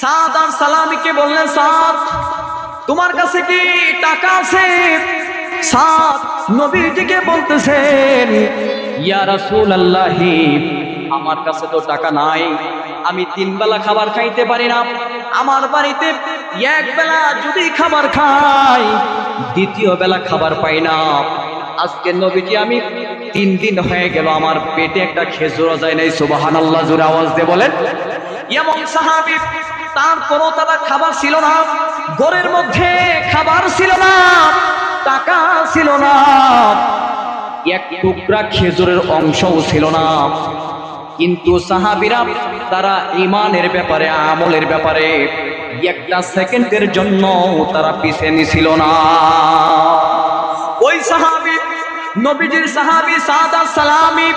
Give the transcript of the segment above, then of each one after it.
সাদ আর সালামিকে বললেন, সাদ? তোমার কাছে কি টাকা আছে? সাদ, নবীজিকে বলতেছেন, ইয়া রাসূলুল্লাহি, আমার কাছে তো টাকা নাই। আমি তিন বেলা খাবার খাইতে পারি না। আমার বাড়িতে এক বেলা যদি খাবার খাই, দ্বিতীয় বেলা খাবার পাই না। আজকে নবীজি আমি তিন দিন হয়ে গেল, আমার পেটে একটা খেজুরও যায় নাই। সুবাহান আল্লাহ জুড়ে আওয়াজ দিয়ে বলেন, এমন সাহাবি তারপরও তারা খাবার ছিল না। ঘরের মধ্যে খাবার ছিল না, টাকা ছিল না। এক টুকরা খেজুরের অংশও ছিল না। কিন্তু সাহাবিরা তারা ইমানের ব্যাপারে, আমলের ব্যাপারে একটা সেকেন্ডের জন্য তারা পিছে নিছিল না। ওই সাহাবি, নবীজির সাহাবি সাদা সালামি,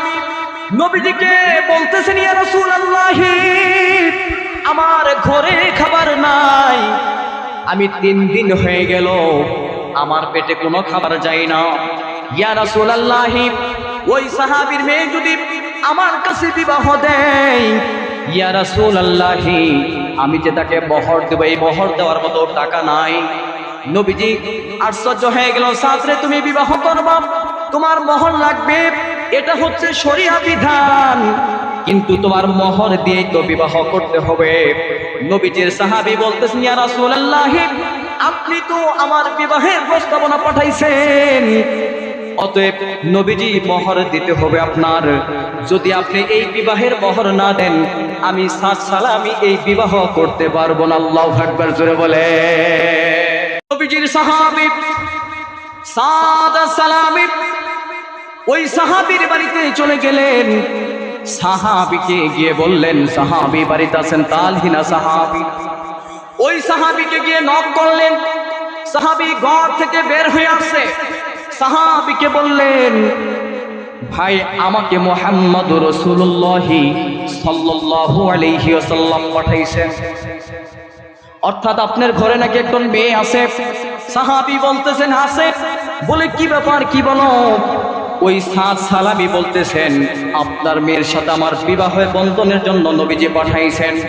নবীজিকে বলতেছেন, ইয়া রাসূলুল্লাহ আমার ঘরে খাবার নাই। আমি তিন দিন হয়ে গেল, আমার পেটে কোনো খাবার যায় না। ইয়া রাসূলুল্লাহ, ওই সাহাবীর মেয়ে যদি আমার কাছে বিবাহ দেয়, ইয়া রাসূলুল্লাহ, আমি যে তাকে বহর দেব, এই বহর দেওয়ার মতো টাকা নাই। নবীজি, আশ্চর্য হয়ে গেল সাথে তুমি বিবাহ করবা, তোমার মোহর লাগবে, এটা হচ্ছে শরিয়া বিধান। কিন্তু তোমার মোহর দিয়ে তো বিবাহ করতে হবে। নবীজির সাহাবী বলতেছেন, ইয়া রাসূলুল্লাহ, আপনি তো আমার বিবাহের প্রস্তাবনা পাঠাইছেন। অতএব নবীজি মোহর দিতে হবে আপনার। যদি আপনি এই বিবাহের মোহর না দেন, আমি সাত সালামি এই বিবাহ করতে পারব না। আল্লাহ আকবার, জোরে বলে। নবীজির সাহাবী সাদ সালামি ওই সাহাবীর বাড়িতে চলে গেলেন। সাহাবিকে গিয়ে বললেন, সাহাবি বাড়িতে আছেন তালহিনা সাহাবি। ওই সাহাবিকে গিয়ে নক করলেন। সাহাবি ঘর থেকে বের হয়ে আসছে। সাহাবিকে বললেন, ভাই, আমাকে মোহাম্মদ রসুল্লাহি সাল্লাল্লাহু আলাইহি ওয়াসাল্লাম পাঠাইছেন। অর্থাৎ আপনার ঘরে নাকি একজন মেয়ে আছে? সাহাবি বলতেছেন, আছে। বলে, কি ব্যাপার, কি বলো? ওই সাত সালামি বলতেছেন, আপনার মেয়ের সাথে আমার বিবাহের বন্ধনের জন্য নবীজি পাঠাইছেন।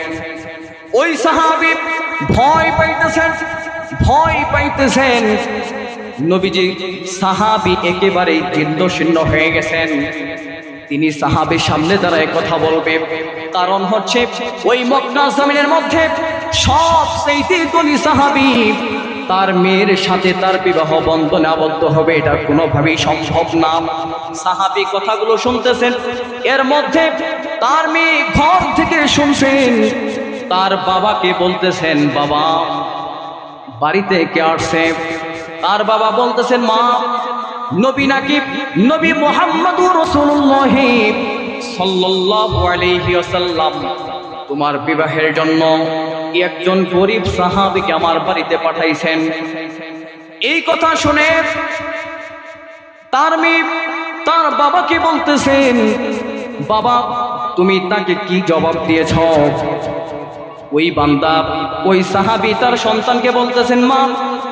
ওই সাহাবি ভয় পাইতেছেন ভয় পাইতেছেন। নবীজি সাহাবি একেবারেই জীর্ণ শীর্ণ হয়ে গেছেন। তিনি সাহাবির সামনে দাঁড়ায় কথা বলবে। কারণ হচ্ছে, ওই মক্কা জমিনের মধ্যে সব সেইটি তলি সাহাবি তার মেয়ের সাথে তার বিবাহ বন্ধনে আবদ্ধ হবে, এটা কোনোভাবেই সম্ভব না। সাহাবি কথাগুলো শুনতেছেন। এর মধ্যে তার মেয়ে ঘর থেকে শুনছেন, তার বাবাকে বলতেছেন, বাবা, বাড়িতে কে আসছে? তার বাবা বলতেছেন, মা, নবী নাকি নবী মোহাম্মদুর রাসূলুল্লাহ সাল্লাল্লাহু আলাইহি ওয়াসাল্লাম। তোমার বিবাহের জন্য একজন গরিব সাহাবীকে আমার বাড়িতে পাঠাইছেন। এই কথা শুনে তার মেয়ে, তার বাবাকে বলতেছেন? বাবা, তুমি তাকে কি জবাব দিয়েছ? ওই বান্দা, ওই সাহাবি তার সন্তানকে বলতেছেন, মা,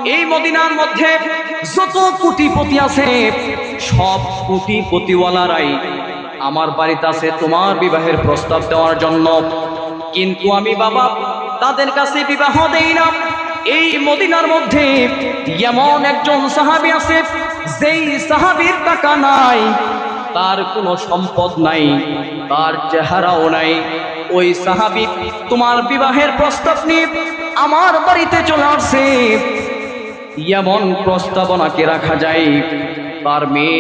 এই মদিনার মধ্যে যত কোটিপতি আছে, সব কোটিপতিওয়ালারাই আমার বাড়িতে আছে তোমার বিবাহের প্রস্তাব দেওয়ার জন্য। কিন্তু আমি বাবা তাদের কাছে বিবাহ দেই না। এই মদিনার মধ্যে এমন একজন সাহাবি আছে, যেই সাহাবির টাকা নাই, তার কোনো সম্পদ নাই, তার চেহারাও নাই। ওই সাহাবি তোমার বিবাহের প্রস্তাব নিয়ে আমার বাড়িতে চলে আসছে এমন প্রস্তাবনাকে রাখা যায়। তার মেয়ে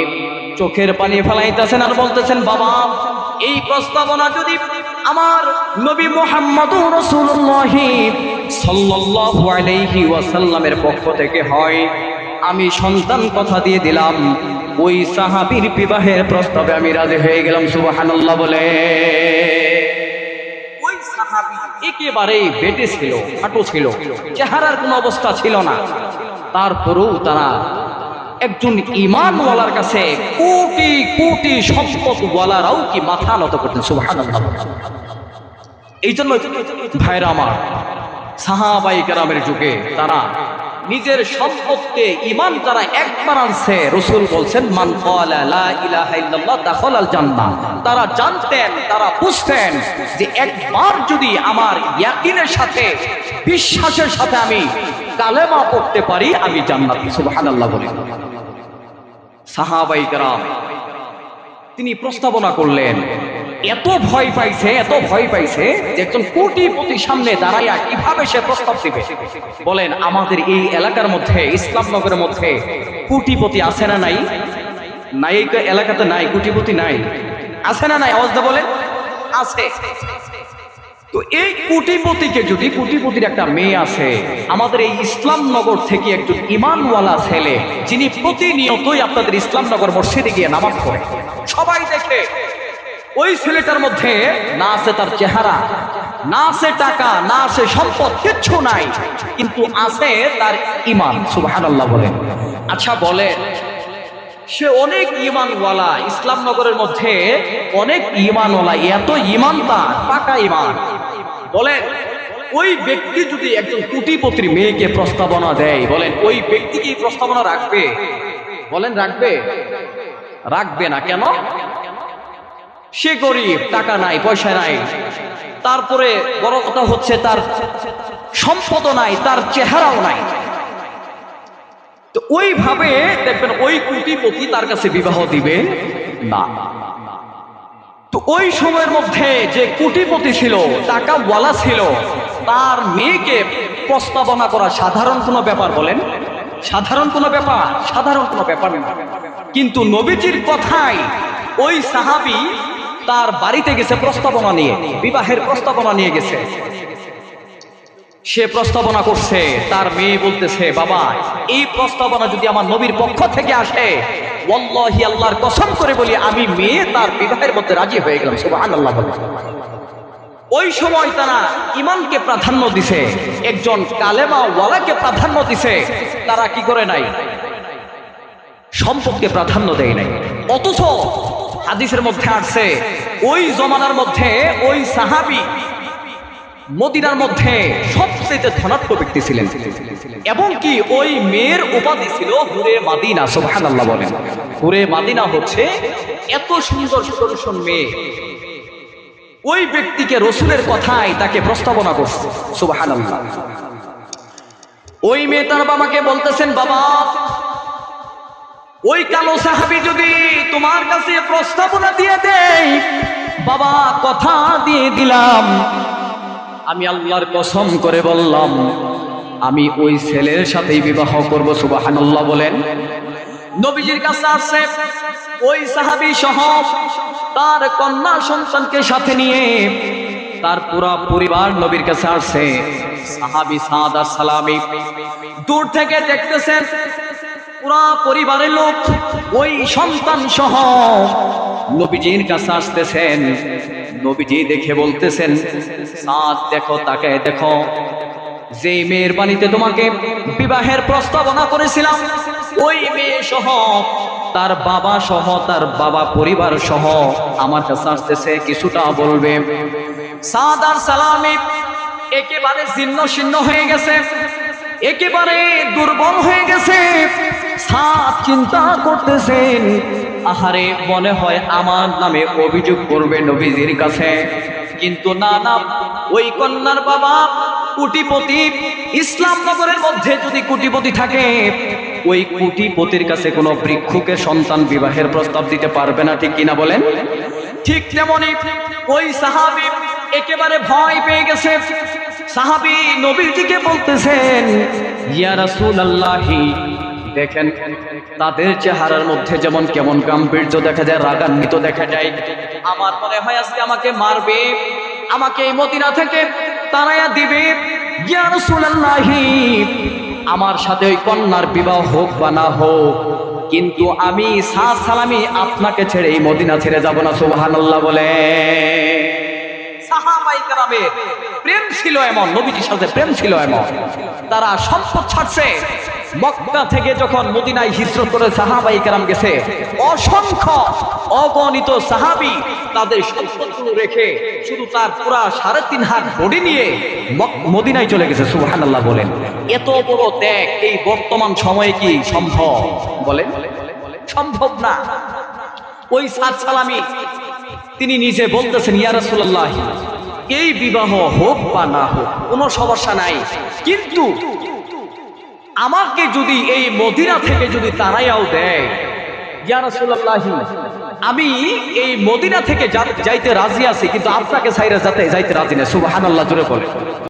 চোখের পানি ফেলাইতেছেন আর বলতেছেন, বাবা এই প্রস্তাবনা যদি আমার নবী মোহাম্মদ রসুল্লাহ আলাইহি ওয়াসাল্লামের পক্ষ থেকে হয়, আমি সন্তান কথা দিয়ে দিলাম, ওই সাহাবীর বিবাহের প্রস্তাবে আমি রাজি হয়ে গেলাম, সুবহানাল্লাহ বলে। ওই সাহাবী একেবারে বেটে ছিল, খাটো ছিল, চেহারার কোনো অবস্থা ছিল না। তারপরেও তারা একজন ইমানওয়ালার কাছে কোটি কোটি সম্পদওয়ালারাও কি মাথা নত করতেন? সুবহানাল্লাহ। এই জন্য ভাইরা আমার সাহাবাই গ্রামের যুগে তারা নিজের সম্পদকে ইমান যারা একবার আনছে, রসুল বলছেন, মান দাখালাল তারা জানতেন, তারা বুঝতেন যে একবার যদি আমার ইয়াকিনের সাথে, বিশ্বাসের সাথে আমি কালেমা পড়তে পারি, আমি জান্নাতি, সুবহানাল্লাহ বলেন সাহাবাইকরাম তিনি প্রস্তাবনা করলেন, এত ভয় পাইছে, এত ভয় পাইছে যে একজন কোটিপতি সামনে দাঁড়াইয়া কীভাবে সে প্রস্তাব দিবে? বলেন, আমাদের এই এলাকার মধ্যে ইসলামনগরের মধ্যে কোটিপতি আছে না নাই? নাই এলাকাতে নাই, কোটিপতি নাই। আছে না নাই? অবস্থা বলে আছে। তো এই কোটিপতিকে যদি কোটিপতির একটা মেয়ে আছে আমাদের এই ইসলামনগর থেকে একজন ইমানওয়ালা ছেলে, যিনি প্রতিনিয়তই আপনাদের ইসলামনগর মসজিদে গিয়ে নামাজ পড়ে, সবাই দেখে, ওই ছেলেটার মধ্যে না আছে তার চেহারা, না আছে টাকা, না আছে সম্পদ, কিচ্ছু নাই, কিন্তু আছে তার ইমান, সুবহানাল্লাহ বলেন। আচ্ছা বলেন, সে অনেক ইমানওয়ালা ইসলামনগরের মধ্যে অনেক ইমানওয়ালা, এত ইমান তার পাকা ইমান বলেন, ওই ব্যক্তি যদি একজন কোটিপতির মেয়েকে প্রস্তাবনা দেয়, বলেন, ওই ব্যক্তি কি প্রস্তাবনা রাখবে? বলেন, রাখবে? রাখবে না কেন? সে গরিব, টাকা নাই, পয়সা নাই। তারপরে বড় কথা হচ্ছে, তার সম্পদও নাই, তার চেহারাও নাই। তো ওইভাবে দেখবেন ওই কোটিপতি তার কাছে বিবাহ দিবে না। তো ওই সময়ের মধ্যে যে কোটিপতি ছিল টাকা ওয়ালা ছিল, তার মেয়েকে প্রস্তাবনা করা সাধারণ কোনো ব্যাপার বলেন? সাধারণ কোনো ব্যাপার? সাধারণ কোনো ব্যাপার না। কিন্তু নবীজির কথাই ওই সাহাবি তার বাড়িতে গেছে প্রস্তাবনা নিয়ে, বিবাহের প্রস্তাবনা নিয়ে গেছে। সে প্রস্তাবনা করছে, তার মেয়ে বলতেছে, বাবা, এই প্রস্তাবনা যদি আমার নবীর পক্ষ থেকে আসে ওয়াল্লাহি আল্লাহর কসম করে বলি, আমি মেয়ে, তার বিবাহের মধ্যে রাজি হয়ে গেলাম, সুবহানাল্লাহ বলে। ওই সময় তারা ইমানকে প্রাধান্য দিছে, একজন কালেমা ওয়ালাকে প্রাধান্য দিছে, তারা কি করে নাই? সম্পদকে প্রাধান্য দেয় নাই। অথচ হাদিসের মধ্যে আসছে, ওই জমানার মধ্যে ওই সাহাবি মদিনার মধ্যে সবচেয়ে ধনাত্ম ব্যক্তি ছিলেন। এবং কি ওই মেয়ের উপাধি ছিল হুরে মাদিনা, সুবহানাল্লাহ বলেন। হুরে মাদিনা হচ্ছে এত সুন্দর সুদর্শন মেয়ে। ওই ব্যক্তিকে রসুলের কথায় তাকে প্রস্তাবনা করছে, সুবহানাল্লাহ। ওই মেয়ে তার বাবাকে বলতেছেন, বাবা, ওই কালো সাহাবি যদি তোমার কাছে প্রস্তাবনা দিয়ে দেয়, বাবা, কথা দিয়ে দিলাম। আমি আল্লাহর কসম করে বললাম, আমি ওই ছেলের সাথেই বিবাহ করব, সুবহানাল্লাহ বলেন। নবীজির কাছে আছে, ওই সাহাবী সহ তার কন্যা সন্তানকে সাথে নিয়ে তার পুরা পরিবার নবীর কাছে আসছে। সাহাবী সাদা সালামি দূর থেকে দেখতেছেন, পুরা পরিবারের লোক ওই সন্তান সহ নবীজির কাছে আসতেছেন। নবীজি দেখে বলতেছেন, সাদ দেখো, তাকে দেখো। যে মেয়ের বাণীতে তোমাকে বিবাহের প্রস্তাবনা করেছিলাম, ওই মেয়ে সহ, তার বাবা সহ, তার বাবা পরিবার সহ আমার কাছে আসতেছে, কিছুটা বলবে, সাদ আর সালামি একেবারে ছিন্ন ছিন্ন হয়ে গেছে, একেবারে দুর্বল হয়ে গেছে। সাত চিন্তা করতেছেন। আহারে, মনে হয় আমার নামে অভিযোগ করবে নবীজির কাছে। কিন্তু না না, ওই কন্যার বাবা কুটিপতি, ইসলাম নগরের মধ্যে যদি কুটিপতি থাকে, ওই কুটিপতির কাছে কোনো বৃক্ষকে সন্তান বিবাহের প্রস্তাব দিতে পারবে না, ঠিক কিনা বলেন? ঠিক তেমনি ওই সাহাবি একেবারে ভয় পেয়ে গেছে। সাহাবি নবীর দিকে বলতেছেন, ইয়া রাসূলুল্লাহি দেখেন, তাদের চেহারার মধ্যে যেমন কেমন গাম্ভীর্য দেখা যায়, রাগান্বিত দেখা যায়। আমার মনে হয় আজকে আমাকে মারবে, আমাকে এই মদিনা থেকে তারাইয়া দিবে। আমার সাথে ওই কন্যার বিবাহ হোক বা না হোক, কিন্তু আমি সা সালামি আপনাকে ছেড়ে এই মদিনা ছেড়ে যাব না, সুবহানাল্লাহ বলে। প্রেম ছিল এমন, নবীজির সাথে প্রেম ছিল এমন। তারা সম্পদ ছাড়ছে। মক্কা থেকে যখন মদিনায় হিজরত করে সাহাবাই কারাম গেছে, অসংখ্য অগণিত সাহাবি তাদের সম্পদগুলো রেখে শুধু তার পুরা সাড়ে তিন হাত বডি নিয়ে মদিনায় চলে গেছে সুবাহান আল্লাহ বলেন। এত বড় ত্যাগ এই বর্তমান সময়ে কি সম্ভব? বলেন। সম্ভব না। ওই সাত সালামি, তিনি নিজে বলতেছেন, ইয়া রাসূলুল্লাহ, এই বিবাহ হোক বা না হোক, কোনো সমস্যা নাই। কিন্তু আমাকে যদি এই মদিনা থেকে যদি তারাইয়াও দেয় আমি এই মদিনা থেকে যাইতে রাজি আছি, কিন্তু আপনাকে সাইরা যাতে যাইতে রাজি না। সুবহানাল্লাহ, জোরে বলে